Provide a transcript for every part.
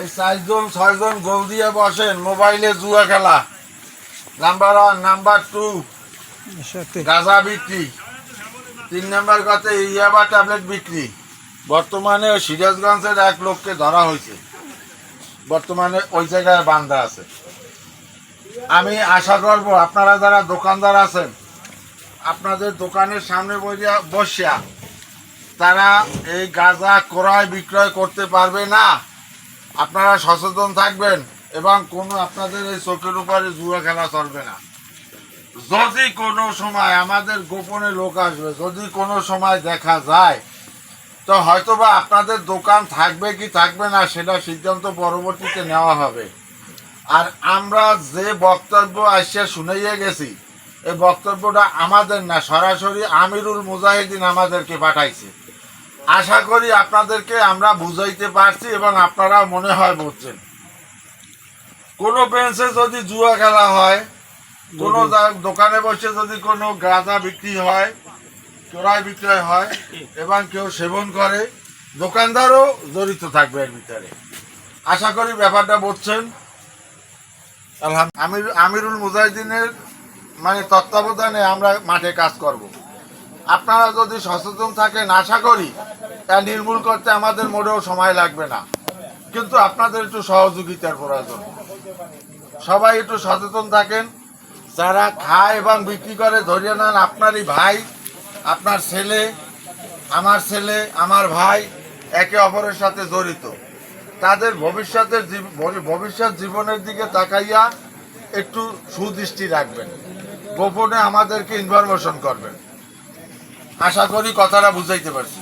এই চারজন ছয়জন গোল দিয়ে বসেন মোবাইলে জুয়া খেলা। নাম্বার ওয়ান নাম্বার টু গাঁজা বিক্রি। তিন নাম্বার কথা ইয়াবা ট্যাবলেট বিক্রি। বর্তমানে সিরাজগঞ্জের এক লোককে ধরা হয়েছে। বর্তমানে ওই জায়গায় বান্ধা আছে। আমি আশা করব আপনারা যারা দোকানদার আছেন আপনাদের দোকানের সামনে বসিয়া তারা এই গাঁজা ক্রয় বিক্রয় করতে পারবে না। আপনারা সচেতন থাকবেন এবং কোনো আপনাদের এই চোখের উপরে জুয়া খেলা চলবে না। যদি কোনো সময় আমাদের গোপনে লোক আসবে, যদি কোনো সময় দেখা যায়, তো হয়তোবা আপনাদের দোকান থাকবে কি থাকবে না সেটা সিদ্ধান্ত পরবর্তীতে নেওয়া হবে। আর আমরা যে বক্তব্য আসিয়া শুনাইয়া গেছি, এই বক্তব্যটা আমাদের না, সরাসরি আমিরুল মুজাহিদিন আমাদেরকে পাঠাইছে। আশা করি আপনাদেরকে আমরা বুঝাইতে পারছি এবং আপনারা মনে হয় বুঝছেন। কোনো বেঞ্চে যদি জুয়া খেলা হয় কোনো দোকানে বসে যদি কোনো গাঁজা বিক্রি হয় ক্রয় বিক্রয় হয় এবং কেউ সেবন করে দোকানদারও জড়িত থাকবে এর ভিতরে। আশা করি ব্যাপারটা বুঝছেন। আলহাম- আমির আমিরুল মুজাহিদিনের মানে তত্ত্বাবধানে আমরা মাঠে কাজ করব। আপনারা যদি সচেতন থাকেন আশা করি তা নির্মূল করতে আমাদের মোটেও সময় লাগবে না। কিন্তু আপনাদের একটু সহযোগিতার প্রয়োজন। সবাই একটু সচেতন থাকেন। যারা খায় এবং বিক্রি করে, ধরিয়ে নেন আপনারই ভাই, আপনার ছেলে, আমার ছেলে, আমার ভাই, একে অপরের সাথে জড়িত। তাদের ভবিষ্যতের ভবিষ্যৎ জীবনের দিকে তাকাইয়া একটু সুদৃষ্টি রাখবেন। গোপনে আমাদেরকে ইনফরমেশন করবেন। আশা করি কথাটা বুঝাইতে পারছি।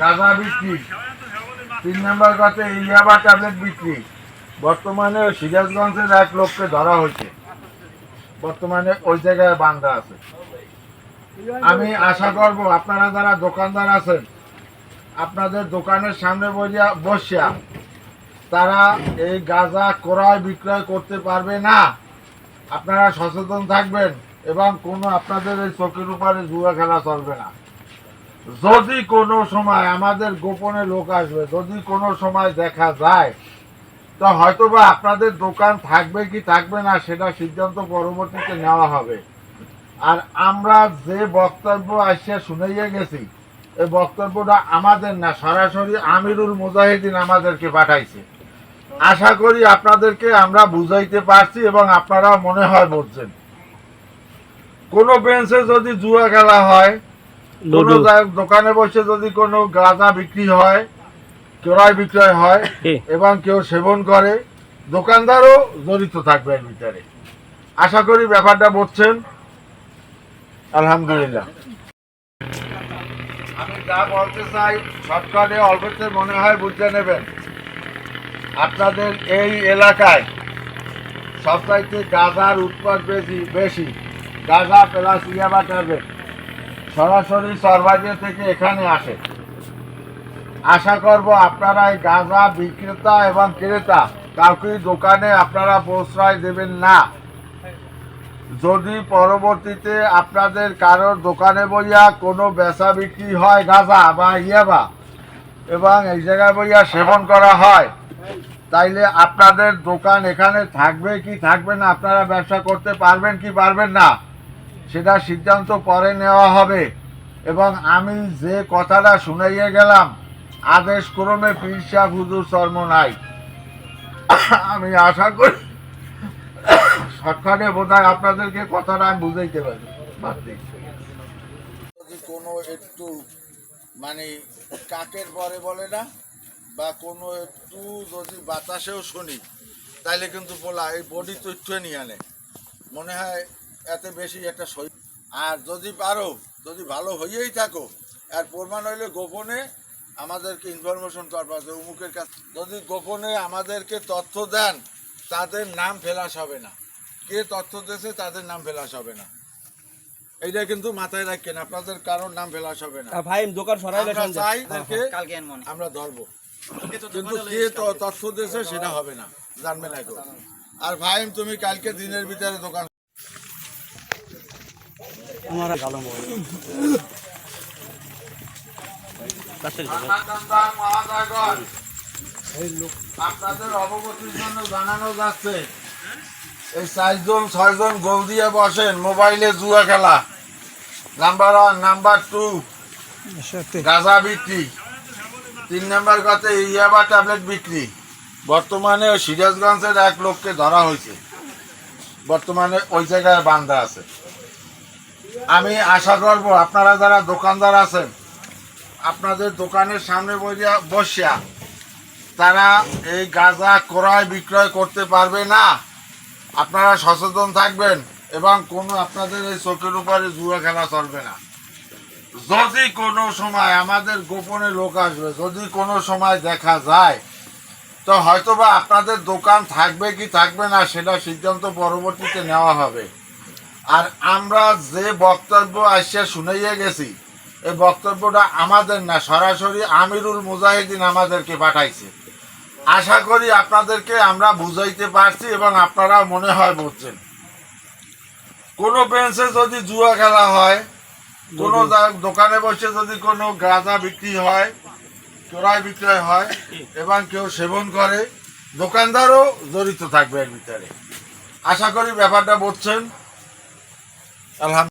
গাঁজা বিক্রি। তিন নম্বর কথা ইয়াবা ট্যাবলেট বিক্রি। বর্তমানে সিরাজগঞ্জের এক লোককে ধরা হয়েছে। বর্তমানে ওই জায়গায় বান্ধা আছে। আমি আশা করব আপনারা যারা দোকানদার আছেন, আপনাদের দোকানের সামনে বসিয়া বসিয়া তারা এই গাঁজা ক্রয় বিক্রয় করতে পারবে না। আপনারা সচেতন থাকবেন এবং কোনো আপনাদের এই চোখের উপরে জুয়া খেলা চলবে না। যদি কোনো সময় আমাদের গোপনে লোক আসবে, যদি কোনো সময় দেখা যায়, তো হয়তোবা আপনাদের দোকান থাকবে কি থাকবে না সেটা সিদ্ধান্ত পরবর্তীতে নেওয়া হবে। আর আমরা যে বক্তব্য আসিয়া শুনাইয়া গেছি এই বক্তব্যটা আমাদের না, সরাসরি আমিরুল মুজাহিদিন আমাদেরকে পাঠাইছে। আশা করি আপনাদেরকে আমরা বুঝাইতে পারছি এবং আপনারা মনে হয় বলছেন কোনো বেঞ্চে যদি জুয়া খেলা হয় কোনো দোকানে বসে যদি কোনো গাঁজা বিক্রি হয় ক্রয় বিক্রয় হয় এবং কেউ সেবন করে দোকানদারও জড়িত থাকবে এর ভিতরে। আশা করি ব্যাপারটা বুঝছেন? আলহামদুলিল্লাহ। আমি যা বলতে চাই শর্টকাটে অল্পতে মনে হয় বুঝতে নেবেন। আপনাদের এই এলাকায় সবচাইতে গাঁজার উৎপাদ বেশি বেশি গাঁজা প্লাস ইয়াবা ট্যাবলেট। সরাসরি সরবাজিয়া থেকে এখানে আসে। আশা করব আপনারা এই গাঁজা বিক্রেতা এবং ক্রেতা কাউকে দোকানে আপনারা প্রশ্রয় দেবেন না। যদি পরবর্তীতে আপনাদের কারোর দোকানে বইয়া কোনো বেচা বিক্রি হয় গাঁজা বা ইয়াবা এবং এই জায়গায় বইয়া সেবন করা হয়, তাইলে আপনাদের দোকান এখানে থাকবে কি থাকবে না, আপনারা ব্যবসা করতে পারবেন কি পারবেন না? সেটা সিদ্ধান্ত পরে নেওয়া হবে। এবং আমি যে কথাটা শুনাইয়ে গেলাম, আদেশ ক্রমে পীর সাহ হুজুর শর্ম নাই। আমি আশা করি শর্টকাটে বোধ হয় আপনাদেরকে কথাটা আমি বুঝাইতে পারি কোনো একটু মানে কাকের পরে বলে না, বা কোনো একটু যদি বাতাসেও শুনি, তাইলে কিন্তু বলা, এই বডি তো নিয়ে আনে। মনে হয় এত বেশি একটা সই আর যদি পারো যদি ভালো হইয়েই থাকো আর প্রমাণ হইলে গোপনে আমাদেরকে ইনফরমেশন করবার যে অমুকের কাছে যদি গোপনে আমাদেরকে তথ্য দেন তাদের নাম ফেলাস হবে না। কে তথ্য দিয়েছে তাদের নাম ফেলাস হবে না। এইটা কিন্তু মাথায় রাখেন আপনাদের কারোর নাম ফেলাস হবে না। ভাই দোকান সরাই চাই কালকে আন আমরা ধরবো। কিন্তু কে তথ্য দিয়েছে সেটা হবে না। জানবে না আর ভাই তুমি কালকে দিনের ভিতরে দোকান আমার ভালো মোবাইল আপনাদের অবগতির জন্য জানানো যাচ্ছে এই চারজন ছয়জন গোল দিয়ে বসেন মোবাইলে জুয়া খেলা। নাম্বার ওয়ান নাম্বার টু গাঁজা বিক্রি। তিন নাম্বার কথা ইয়াবা ট্যাবলেট বিক্রি। বর্তমানে সিরাজগঞ্জের এক লোককে ধরা হয়েছে। বর্তমানে ওই জায়গায় বান্ধা আছে। আমি আশা করব আপনারা যারা দোকানদার আছেন, আপনাদের দোকানের সামনে বসিয়া তারা এই গাঁজা ক্রয় বিক্রয় করতে পারবে না। আপনারা সচেতন থাকবেন এবং কোনো আপনাদের এই চোখের উপরে জুয়া খেলা চলবে না। যদি কোনো সময় আমাদের গোপনে লোক আসবে, যদি কোনো সময় দেখা যায়, তো হয়তোবা আপনাদের দোকান থাকবে কি থাকবে না সেটা সিদ্ধান্ত পরবর্তীতে নেওয়া হবে। আর আমরা যে বক্তব্য আসিয়া শুনাইয়া গেছি এই বক্তব্যটা আমাদের না সরাসরি আমিরুল মুজাহিদিন আমাদেরকে পাঠাইছে। আশা করি আপনাদেরকে আমরা বুঝাইতে পারছি এবং আপনারা মনে হয় বুঝছেন। কোনো বেঞ্চে যদি জুয়া খেলা হয় কোনো দোকানে বসে যদি কোনো গাঁজা বিক্রি হয় চোরাই বিক্রয় হয় এবং কেউ সেবন করে দোকানদারও জড়িত থাকবে এর ভিতরে। আশা করি ব্যাপারটা বুঝছেন। ต้อนรับ